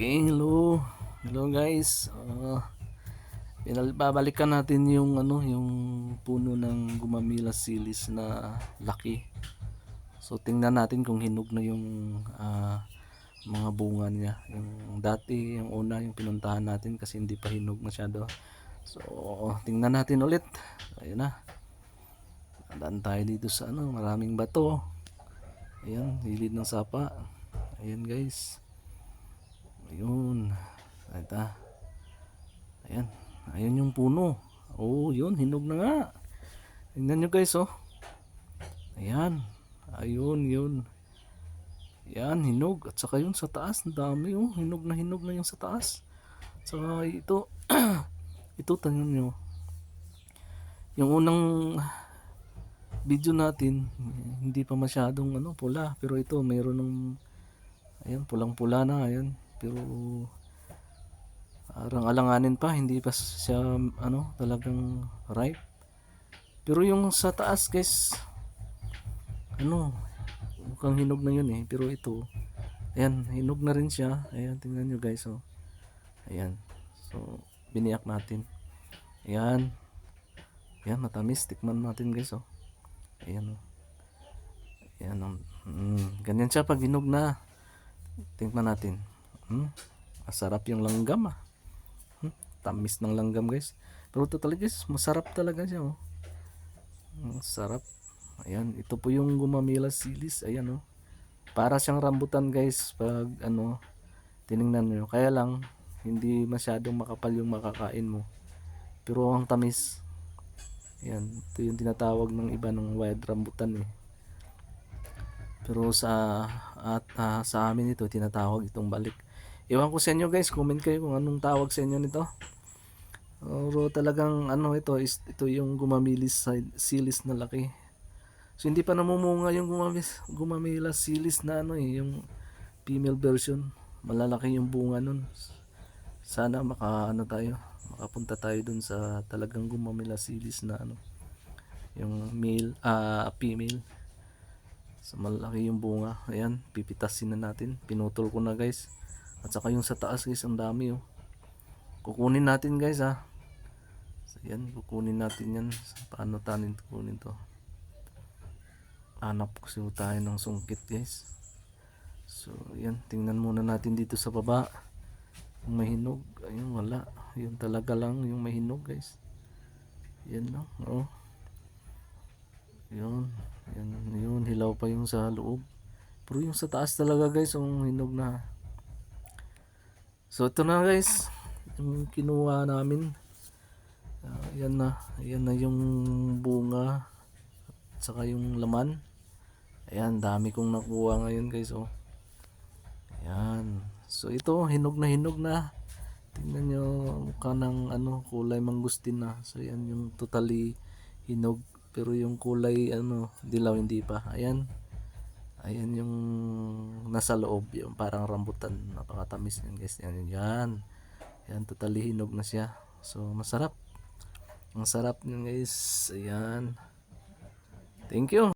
Okay, hello. Hello guys. Uh, babalikan natin yung ano, yung puno ng gumamila silis na laki. So tingnan natin kung hinog na yung ah, mga bunga niya. Yung dati, yung una, yung pinuntahan natin kasi hindi pa hinog masyado. So tingnan natin ulit. Ayun na. Daan tayo dito sa ano, maraming bato. Ayan, hilid ng sapa. Ayan guys. Ayun. Ito. Ayan. Ayan yung puno. Oh, yun. Hinog na nga. Tingnan nyo guys, oh. Ayan. Ayun, yun. Yan, hinog. At saka yun sa taas. Ang dami, oh. Hinog na hinog na yung sa taas. Saka ito. ito, tingnan nyo. Yung unang video natin, hindi pa masyadong ano, pula. Pero ito, mayroon ng Ayan, pulang-pula na, ayan. Pero parang alanganin pa, hindi pa siya ano, talagang ripe. Pero yung sa taas, guys, ano, mukhang hinog na yun eh. Pero ito, ayan, hinog na rin siya. Ayan, tingnan nyo guys, oh. Ayan. So, biniyak natin. Ayan. Ayan, matamis. Tikman natin guys, oh. Ayan, oh. Ayan, oh. Mm, ganyan siya pag hinog na. Tingnan natin. Hmm? Masarap yung langgam ah. Hmm? Tamis ng langgam guys. Pero totally guys, masarap talaga siya oh. Ang sarap. Ayan, ito po yung gumamila silis. Ayan oh. Para siyang rambutan guys pag ano tiningnan nyo. Kaya lang hindi masyadong makapal yung makakain mo. Pero ang tamis. Ayan, ito yung tinatawag ng iba ng wild rambutan eh. Pero sa at ah, sa amin ito tinatawag itong balik. Ewan ko sa inyo guys, comment kayo kung anong tawag sa inyo nito. Pero talagang ano ito is ito yung gumamilis sa silis na laki. So hindi pa namumunga yung gumamis, gumamila silis na ano eh, yung female version. Malalaki yung bunga nun. Sana maka ano tayo, makapunta tayo dun sa talagang gumamila silis na ano yung male ah female So malaki yung bunga. Ayan, pipitasin na natin. Pinutol ko na guys. At saka yung sa taas guys, ang dami oh. Kukunin natin guys ha. So yan, kukunin natin yan. Paano tanin kukunin to? Hanap kasi tayo ng sungkit guys. So yan, tingnan muna natin dito sa baba. Yung mahinog. Ayun, wala. Yun talaga lang yung mahinog guys. Yan lang. Oh. Yun. Yan, yun. Hilaw pa yung sa loob. Pero yung sa taas talaga guys, yung hinog na. So ito na guys. Yung kinuha namin. Ah, yan na. Yan na yung bunga. At saka yung laman. Ayan, dami kong nakuha ngayon guys. Oh. Ayan. So ito, hinog na hinog na. Tingnan nyo mukha ng ano, kulay mangustin na. So yan yung totally hinog. Pero yung kulay ano, dilaw hindi pa. Ayan. Ayan yung nasa loob, yung parang rambutan. Napakatamis yan guys. Yan, yan. Yan, totally hinog na siya. So masarap. Ang sarap niyan guys. Ayan. Thank you.